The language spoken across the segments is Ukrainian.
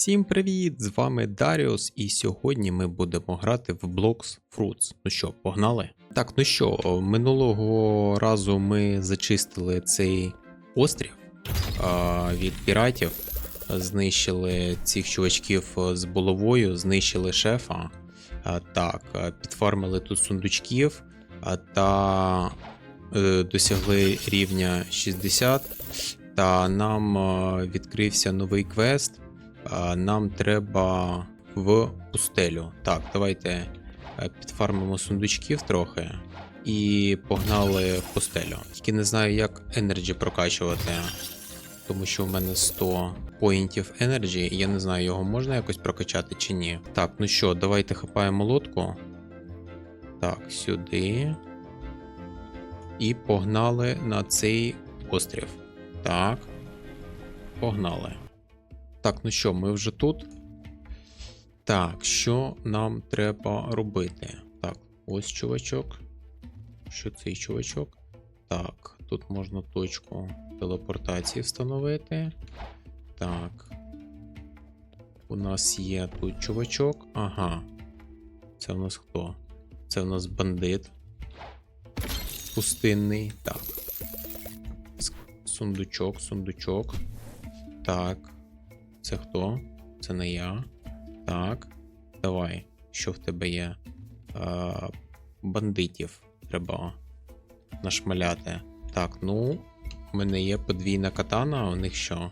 Всім привіт! З вами Даріус, і сьогодні ми будемо грати в Blocks Fruits. Ну що, погнали? Так, ну що, минулого разу ми зачистили цей острів а, від піратів, знищили цих чувачків з булавою, знищили шефа. А, так, підфармили тут сундучків а, та е, досягли рівня 60. Та нам відкрився новий квест. Нам треба в пустелю. Так, давайте е, підфармимо сундучків трохи і погнали в пустелю. Тільки не знаю, як енерджі прокачувати, тому що в мене 100 поінтів енерджі, я не знаю, його можна якось прокачати чи ні. Так, ну що, давайте хапаємо лодку. Так, сюди. І погнали на цей острів. Так. Погнали. Так, ну що, ми вже тут. Так, що нам треба робити? Так, ось чувачок. Що цей чувачок? Так, тут можна точку телепортації встановити. Так. У нас є тут чувачок. Ага. Це у нас хто? Це у нас бандит. Пустинний. Так. Сундучок, сундучок. Так. Це хто? Це не я. Так. Давай. Що в тебе є? Е, бандитів треба нашмаляти. Так, ну. У мене є подвійна катана, а у них що?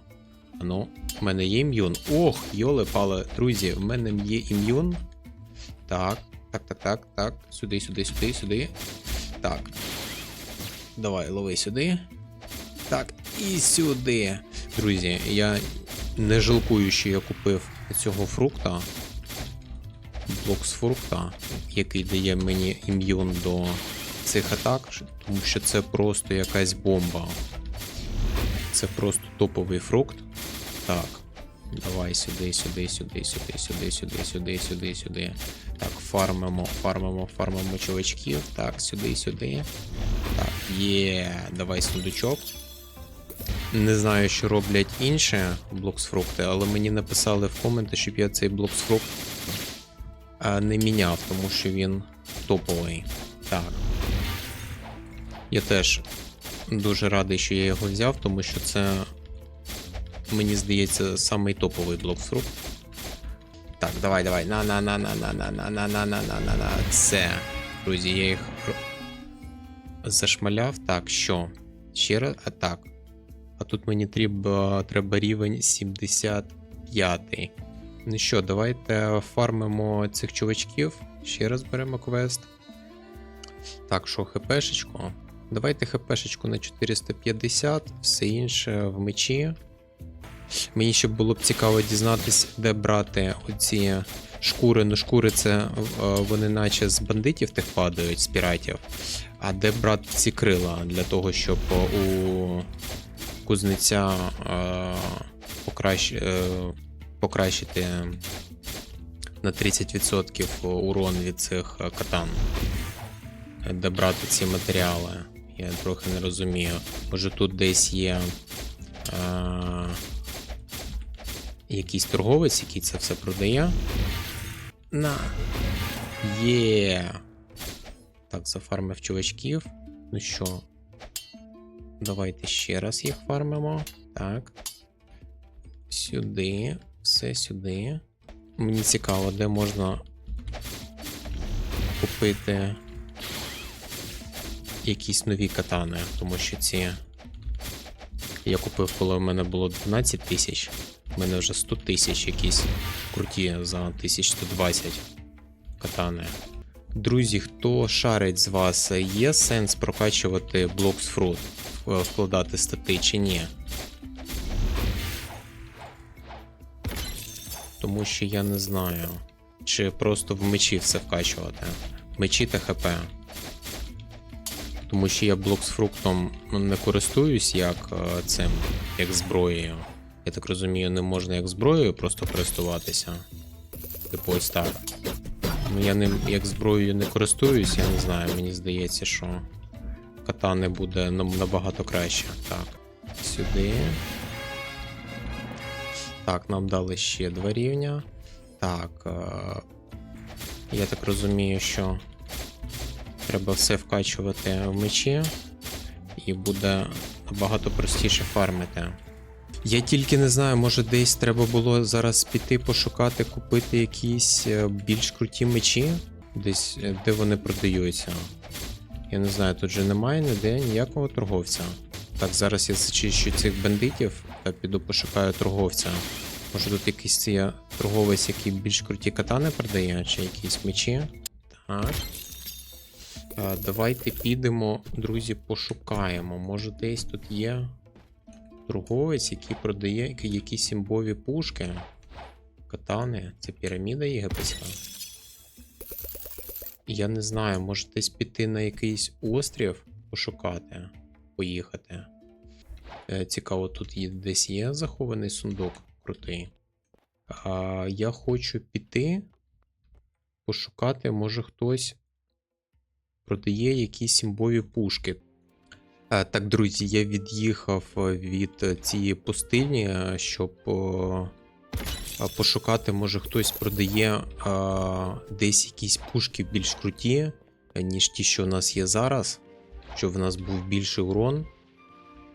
А ну, у мене є ім'юн. Ох, йоле пале, друзі, в мене є ім'юн. Так, так, так, так, так. Сюди, сюди, сюди, сюди. Так. Давай, лови сюди. Так, і сюди. Друзі, я не жалкую, що я купив цього фрукта. Блок з фрукта, який дає мені ім'юн до цих атак, тому що це просто якась бомба. Це просто топовий фрукт. Так. Давай сюди, сюди, сюди, сюди, сюди, сюди, сюди, сюди, сюди. Так, фармимо, фармимо, фармимо чувачків. Так, сюди, сюди. Так, є. Давай сундучок. Не знаю, що роблять інші блоксфрукти, але мені написали в коменти, щоб я цей блоксфрукт не міняв, тому що він топовий. Так. Я теж дуже радий, що я його взяв, тому що це, мені здається, самий топовий блоксфрукт. Так, давай, давай. На на на на на на на на на на на на на Це. Друзі, я їх зашмаляв. Так, що? Ще раз. А так. А тут мені треба, треба рівень 75. Ну що, давайте фармимо цих чувачків. Ще раз беремо квест. Так, що, хпшечку? Давайте хпшечку на 450, все інше в мечі. Мені ще було б цікаво дізнатися, де брати оці шкури. Ну, шкури це е, вони наче з бандитів тих падають, з піратів. А де брати ці крила для того, щоб у кузнеця е, покращ, е, покращити на 30% урон від цих е, катан. Де брати ці матеріали? Я трохи не розумію. Може тут десь є е, якийсь торговець, який це все продає. На. Є. Так, зафармив чувачків. Ну що, Давайте ще раз їх фармимо. Так. Сюди. Все сюди. Мені цікаво, де можна купити якісь нові катани, тому що ці. Я купив, коли в мене було 12 тисяч. У мене вже 100 тисяч якісь круті за 1120 катани. Друзі, хто шарить з вас, є сенс прокачувати Blocks Fruit, е, вкладати стати чи ні? Тому що я не знаю. Чи просто в мечі все вкачувати. Мечі та ХП. Тому що я Blocks фруктом не користуюсь як е, цим, як зброєю. Я так розумію, не можна як зброєю просто користуватися. Типу ось так. Ну, я ним як зброєю не користуюсь, я не знаю, мені здається, що катани буде набагато краще. Так, сюди. Так, нам дали ще два рівня. Так. Е- я так розумію, що треба все вкачувати в мечі, і буде набагато простіше фармити. Я тільки не знаю, може десь треба було зараз піти пошукати, купити якісь е, більш круті мечі, десь е, де вони продаються. Я не знаю, тут же немає ніде ніякого торговця. Так, зараз я зачищу цих бандитів та піду пошукаю торговця. Може тут якийсь є торговець, який більш круті катани продає, чи якісь мечі. Так. Давайте підемо, друзі, пошукаємо. Може десь тут є торговець, який продає які- якісь імбові пушки. Катани. Це піраміда єгипетська. Я не знаю, може десь піти на якийсь острів пошукати, поїхати. Е, Цікаво, тут є, десь є захований сундук крутий. А, я хочу піти, пошукати, може хтось продає якісь імбові пушки. Е, Так, друзі, я від'їхав е, від е, цієї пустині, щоб пошукати, може хтось продає десь якісь пушки більш круті, ніж ті, що у нас є зараз, щоб в нас був більший урон,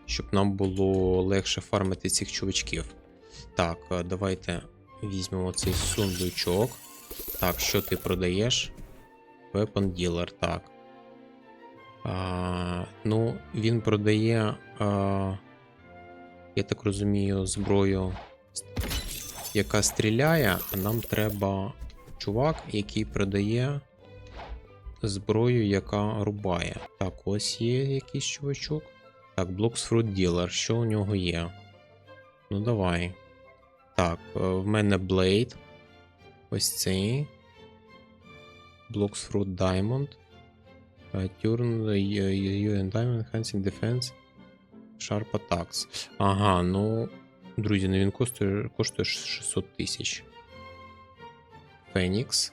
щоб нам було легше фармити цих чувачків. Так, давайте візьмемо цей сундучок. Так, що ти продаєш? Weapon Dealer, так. Ну, він продає, а, я так розумію, зброю, яка стріляє, а нам треба чувак, який продає зброю, яка рубає. Так, ось є якийсь чувачок. Так, Blocks Fruit Dealer, що у нього є? Ну, давай. Так, е, в мене Blade. Ось цей. Blocks Fruit Diamond. Uh, Turn you and Diamond Enhancing Defense Sharp Attacks. Ага, ну. Друзі, ну він коштує, коштує 600 тисяч. Фенікс.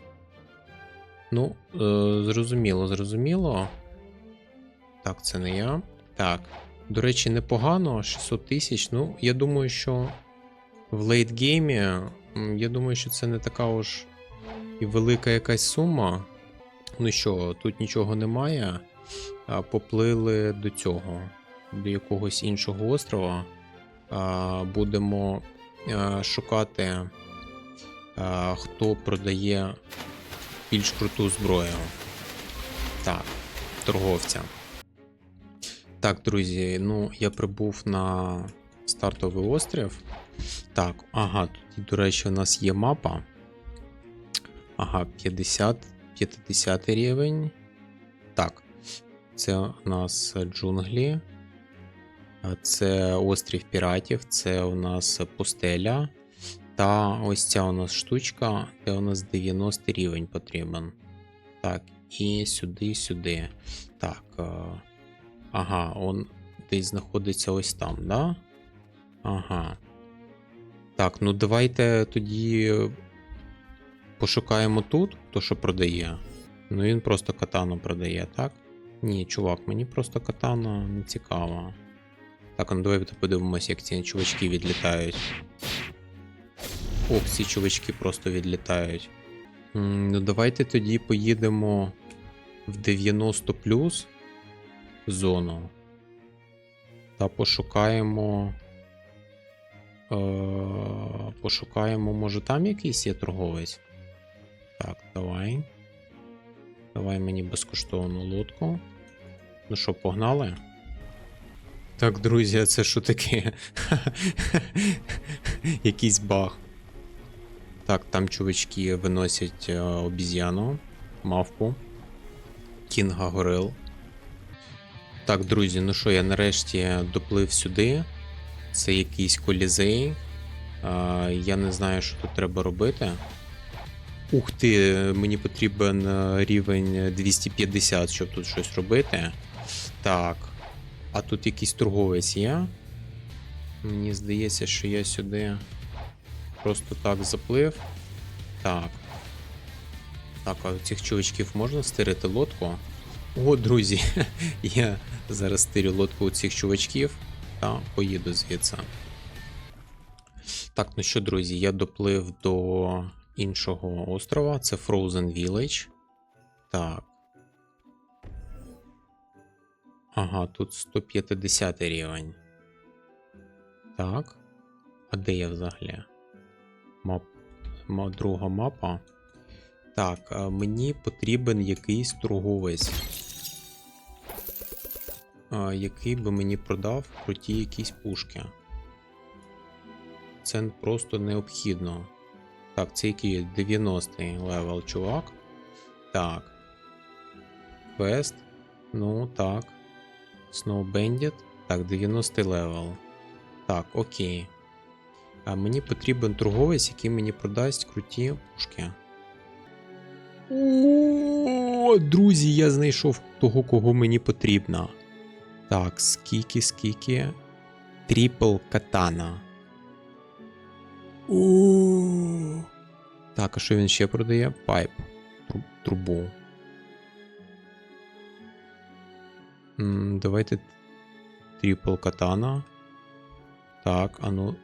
Ну, е, зрозуміло, зрозуміло. Так, це не я. Так. До речі, непогано. 600 тисяч. Ну, я думаю, що в лейтгеймі, я думаю, що це не така уж і велика якась сума. Ну що, тут нічого немає. Поплили до цього, до якогось іншого острова. Будемо шукати, хто продає більш круту зброю. Так, торговця. Так, друзі, ну я прибув на стартовий острів. Так, ага, тут, до речі, у нас є мапа. Ага, 50, 50 рівень. Так, це у нас джунглі. Це острів піратів, це у нас пустеля. Та ось ця у нас штучка, де у нас 90 рівень потрібен. Так, і сюди, сюди. Так. е, Ага, он десь знаходиться ось там, да? Ага. Так, ну давайте тоді пошукаємо тут, то що продає. Ну він просто катану продає, так? Ні, чувак, мені просто катана не цікаво. Так, ну давайте подивимось, як ці чувачки відлітають. Ох, ці чувачки просто відлітають. Ну, давайте тоді поїдемо в 90 плюс зону. Та пошукаємо. Е, пошукаємо, може там якийсь є торговець. Так, давай. Давай мені безкоштовну лодку. Ну що, погнали? Так, друзі, а це що таке? Якийсь баг. Так, там чувачки виносять е, обіз'яну, мавпу, кінга горил. Так, друзі, ну що, я нарешті доплив сюди. Це якийсь колізей. А, я не знаю, що тут треба робити. Ух ти, мені потрібен е, рівень 250, щоб тут щось робити. Так. А тут якийсь торговець є. Мені здається, що я сюди просто так заплив. Так. Так, а цих чувачків можна стирити лодку? О, друзі, я зараз стирю лодку у цих чувачків та поїду звідси. Так, ну що, друзі, я доплив до іншого острова. Це Frozen Village. Так. Ага, тут 150 рівень. Так. А де я взагалі? Мап... ма- Друга мапа. Так, мені потрібен якийсь торговець. Який би мені продав круті якісь пушки. Це просто необхідно. Так, це який 90-й левел, чувак. Так. Квест. Ну, так. Snow Bandit. Так, 90 левел. Так, окей. А мені потрібен торговець, який мені продасть круті пушки. О, друзі, я знайшов того, кого мені потрібно. Так, скільки, скільки. Тріпл катана. О. Так, а що він ще продає? Пайп. Тру- Трубу. М, Давайте тріпл катана. Так, а ну.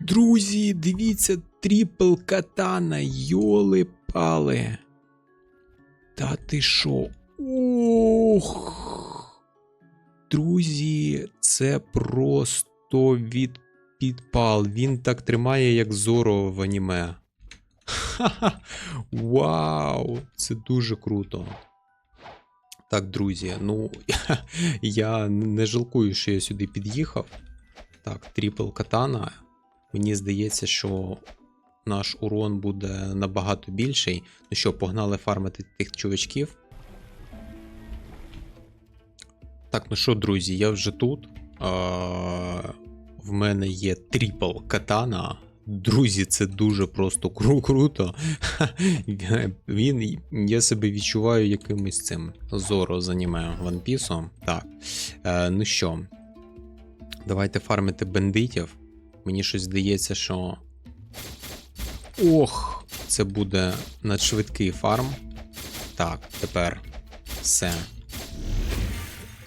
Друзі, дивіться, тріпл катана, йоли пали. Та ти шо? Ох. Друзі, це просто від підпал. Він так тримає, як Зоро в аніме. Ха-ха! Вау! Це дуже круто. Так, друзі, ну я не жалкую, що я сюди під'їхав. Так, тріпл катана. Мені здається, що наш урон буде набагато більший. Ну що, погнали фармити тих чувачків. Так, ну що, друзі, я вже тут. В мене є тріпл катана. Друзі, це дуже просто кру- круто. Він, я себе відчуваю якимось цим зоро з аніме One Piece. Так. Е, ну що, давайте фармити бандитів. Мені щось здається, що. Ох, це буде надшвидкий фарм. Так, тепер все.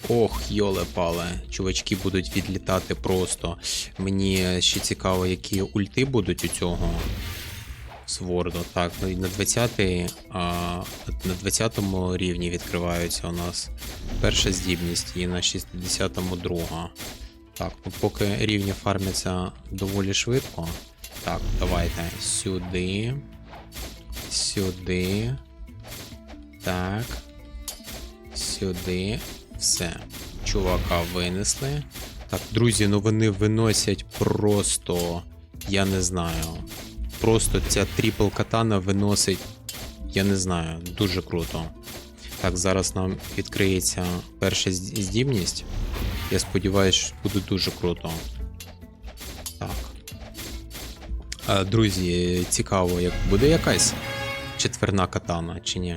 Ох, йоле пале, чувачки будуть відлітати просто. Мені ще цікаво, які ульти будуть у цього сворду. Так, ну і на 20 а, на 20 рівні відкриваються у нас перша здібність і на 60-му друга. Так, ну поки рівні фармяться доволі швидко. Так, давайте сюди. Сюди. Так. Сюди. Все. Чувака винесли. Так, друзі, ну вони виносять просто. Я не знаю. Просто ця тріпл катана виносить. Я не знаю, дуже круто. Так, зараз нам відкриється перша здібність. Я сподіваюся, буде дуже круто. Так. Друзі, цікаво, як буде якась четверна катана чи ні.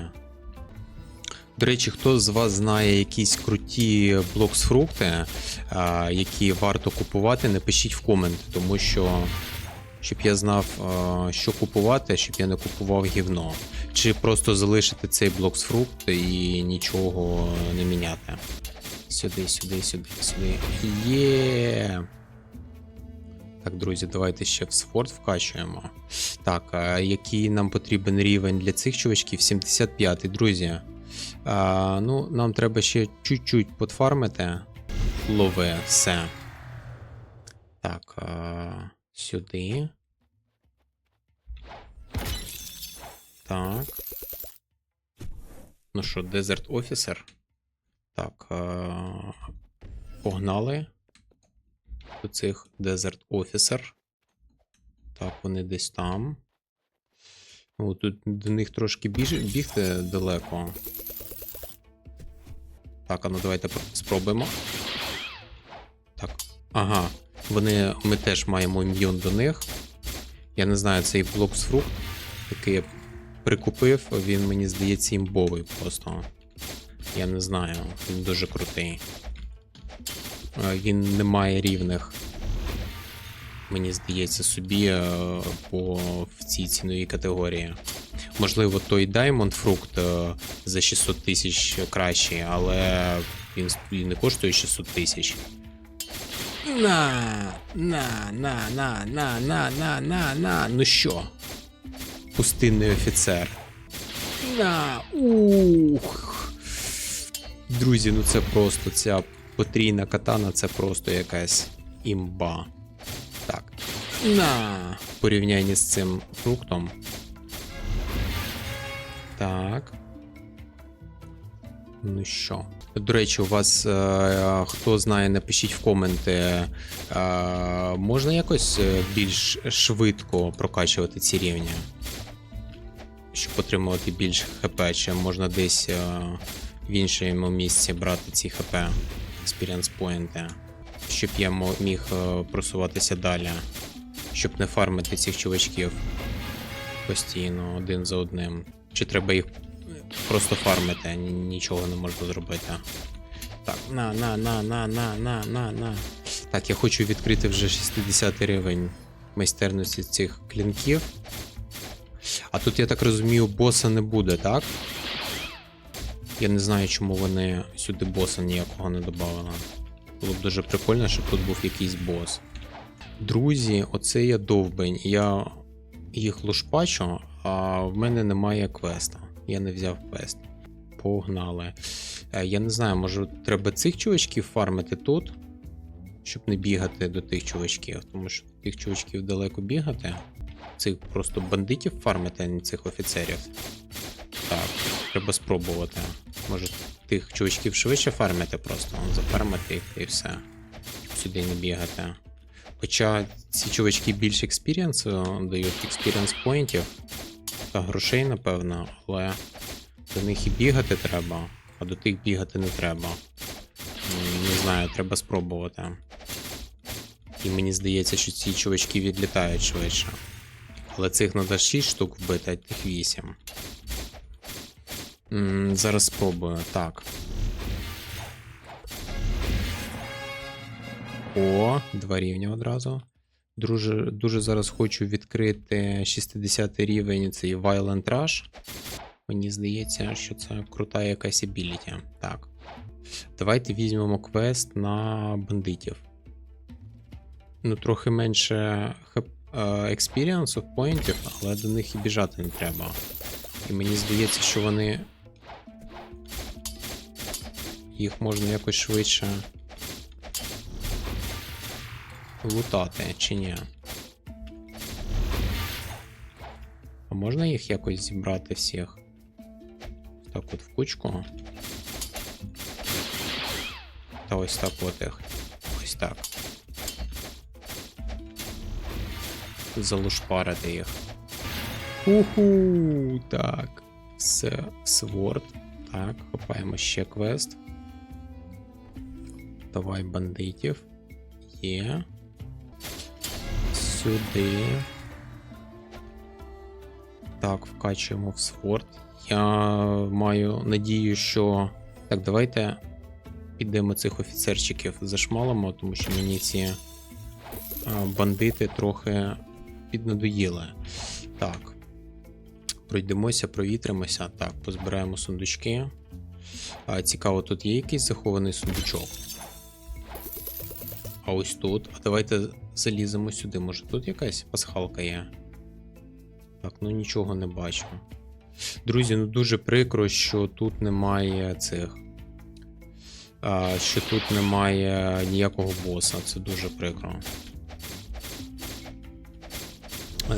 До речі, хто з вас знає якісь круті блоксфрукти, а, які варто купувати, напишіть в коменти, тому що щоб я знав, що купувати, щоб я не купував гівно. Чи просто залишити цей блоксфрукт і нічого не міняти. Сюди, сюди, сюди, сюди. Є. Так, друзі, давайте ще в спорт вкачуємо. Так, а який нам потрібен рівень для цих чувачків? 75, друзі. А, ну, нам треба ще чуть-чуть подфармити. Лови, все. Так, а, сюди. Так. Ну що, Desert Officer? Так. А, погнали. До цих Desert Officer. Так, вони десь там. О, тут до них трошки біж... бігти далеко. Так, а ну давайте спробуємо. Так. Ага. Вони. Ми теж маємо ім'юн до них. Я не знаю, цей блоксфрукт, який я прикупив, він мені здається імбовий просто. Я не знаю, він дуже крутий. Е, Він не має рівних. Мені здається, собі е, по в цій ціновій категорії. Можливо, той Diamond Fruit е, за 600 тисяч кращий, але він не коштує 600 тисяч. На, на, на, на, на, на, на, на, на. Ну що? Пустинний офіцер. На. Ух. Друзі, ну це просто ця потрійна катана, це просто якась імба. На. Порівнянні з цим фруктом. Так. Ну що? До речі, у вас е, хто знає, напишіть в коменти. Е, можна якось е, більш швидко прокачувати ці рівні? Щоб отримувати більше ХП, чи можна десь е, в іншому місці брати ці ХП, experience поінти, щоб я міг е, просуватися далі, щоб не фармити цих чувачків постійно один за одним. Чи треба їх просто фармити, ні- нічого не можна зробити. Так, на, на, на, на, на, на, на, на. Так, я хочу відкрити вже 60 рівень майстерності цих клінків. А тут, я так розумію, боса не буде, так? Я не знаю, чому вони сюди боса ніякого не додали. Було б дуже прикольно, щоб тут був якийсь бос. Друзі, оце я довбень. Я їх лушпачу, а в мене немає квеста. Я не взяв квест. Погнали. Е, Я не знаю, може треба цих чувачків фармити тут, щоб не бігати до тих чувачків, тому що тих чувачків далеко бігати. Цих просто бандитів фармити, а не цих офіцерів. Так, треба спробувати. Може тих чувачків швидше фармити просто, зафармити їх і все. Сюди не бігати. Хоча ці чувачки більше експірієнсу дають експірієнс поінтів та грошей, напевно, але до них і бігати треба, а до тих бігати не треба. Не знаю, треба спробувати. І мені здається, що ці чувачки відлітають швидше. Але цих треба 6 штук вбити, а тих 8. М, Зараз спробую. Так. О, два рівня одразу. Дуже, дуже зараз хочу відкрити 60 рівень цей Violent Rush. Мені здається, що це крута якась абіліті. Так. Давайте візьмемо квест на бандитів. Ну, трохи менше експіріансу, поінтів, але до них і біжати не треба. І мені здається, що вони. Їх можна якось швидше лутати, чи ні? А можна їх якось зібрати всіх? Так от в кучку. Та ось так от їх. Ось так. Залушпарити їх. Уху! Так. Все, сворд. Так, хапаємо ще квест. Давай бандитів. Є. Сюди. Так, вкачуємо в сворд. Я маю надію, що. Так, давайте підемо цих офіцерчиків зашмалимо, тому що мені ці бандити трохи піднадоїли. Так. Пройдемося, провітримося. Так, позбираємо сундучки. Цікаво, тут є якийсь захований сундучок. А ось тут. А давайте заліземо сюди. Може тут якась пасхалка є? Так, ну нічого не бачу. Друзі, ну дуже прикро, що тут немає цих. А, що тут немає ніякого боса. Це дуже прикро.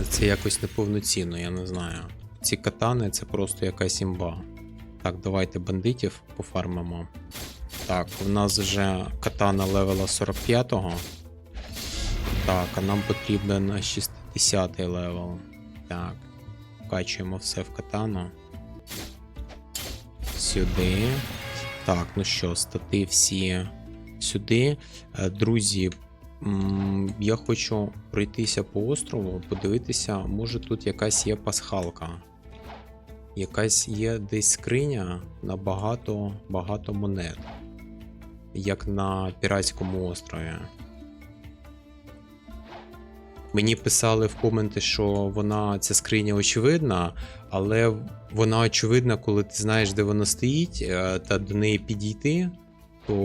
Це якось неповноцінно, я не знаю. Ці катани це просто якась імба. Так, давайте бандитів пофармимо. Так, в нас вже катана левела 45-го. Так, а нам потрібен 60 левел. Так. Вкачуємо все в катану. Сюди. Так, ну що, стати всі сюди. Е, Друзі, я хочу пройтися по острову, подивитися, може тут якась є пасхалка. Якась є десь скриня на багато багато монет. Як на Піратському острові. Мені писали в коменти, що вона ця скриня очевидна, але вона очевидна, коли ти знаєш, де вона стоїть, е, та до неї підійти, то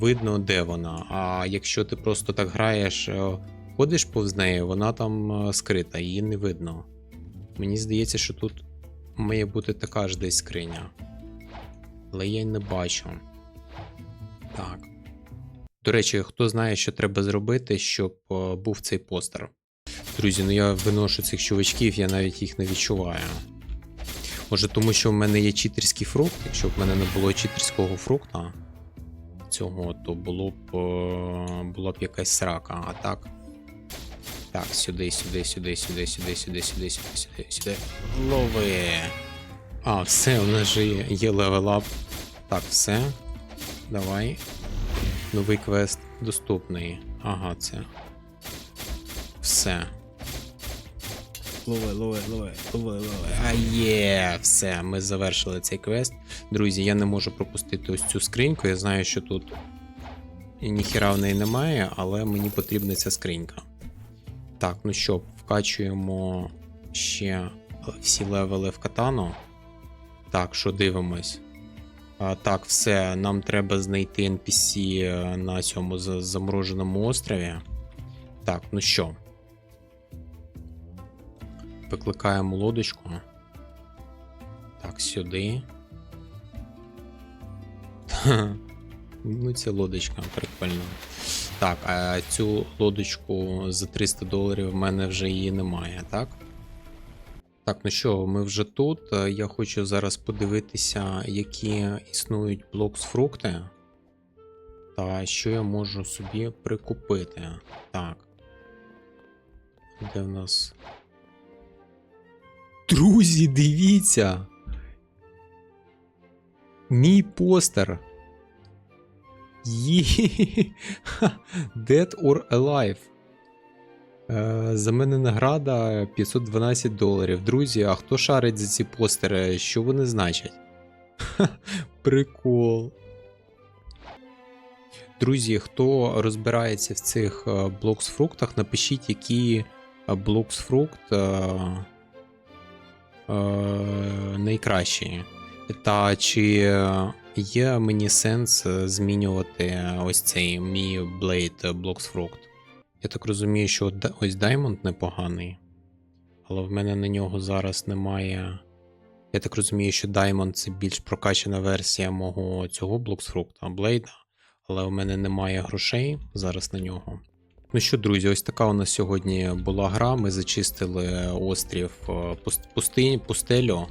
видно, де вона. А якщо ти просто так граєш, е, ходиш повз неї, вона там е, скрита, її не видно. Мені здається, що тут має бути така ж десь скриня. Але я не бачу. Так. До речі, хто знає, що треба зробити, щоб е, був цей постер. Друзі, ну я виношу цих чувачків, я навіть їх не відчуваю. Може, тому що в мене є читерський фрукт. Якщо б в мене не було читерського фрукта цього, то було б е, була б якась срака. А так. Так, сюди, сюди, сюди, сюди, сюди, сюди, сюди, сюди, сюди, сюди. Лови. А, все, у нас же є, є левелап. Так, все. Давай. Новий квест доступний. Ага, це. Все. Лови, лови, лови, лови, лови. А є, все, ми завершили цей квест. Друзі, я не можу пропустити ось цю скриньку. Я знаю, що тут ніхіра в неї немає, але мені потрібна ця скринька. Так, ну що, вкачуємо ще всі левели в катану. Так, що дивимось? Так, все, нам треба знайти NPC е, на цьому замороженому острові. Так, ну що. Викликаємо лодочку. Так, сюди. Ну, ця лодочка, прикольно. Так, а цю лодочку за 300 доларів в мене вже її немає, так? Так, ну що, ми вже тут. Е, Я хочу зараз подивитися, які існують блокс-фрукти. Та що я можу собі прикупити. Так. Де в нас. Друзі, дивіться! Мій постер. Є. Dead or Alive. Е, За мене награда 512 доларів. Друзі, а хто шарить за ці постери? Що вони значать? Прикол. Друзі, хто розбирається в цих е, блокс-фруктах, напишіть, які е, блокс-фрукт е, е, найкращі. Та чи є мені сенс змінювати ось цей мій Blocks Fruct? Я так розумію, що ось Diamond непоганий, але в мене на нього зараз немає. Я так розумію, що Diamond це більш прокачана версія мого цього Fruct, Blade, але в мене немає грошей зараз на нього. Ну що, друзі, ось така у нас сьогодні була гра. Ми зачистили острів е, пустинь, пустелю.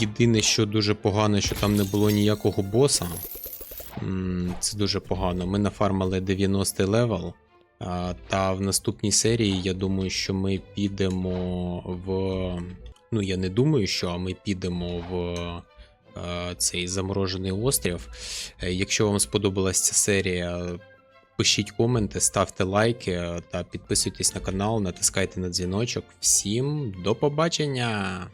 Єдине, що дуже погано, що там не було ніякого боса. Це дуже погано. Ми нафармили 90 левел. Та в наступній серії я думаю, що ми підемо в. Ну, я не думаю, що а ми підемо в е, цей заморожений острів. Е, Якщо вам сподобалася ця серія, пишіть коменти, ставте лайки та підписуйтесь на канал, натискайте на дзвіночок. Всім до побачення!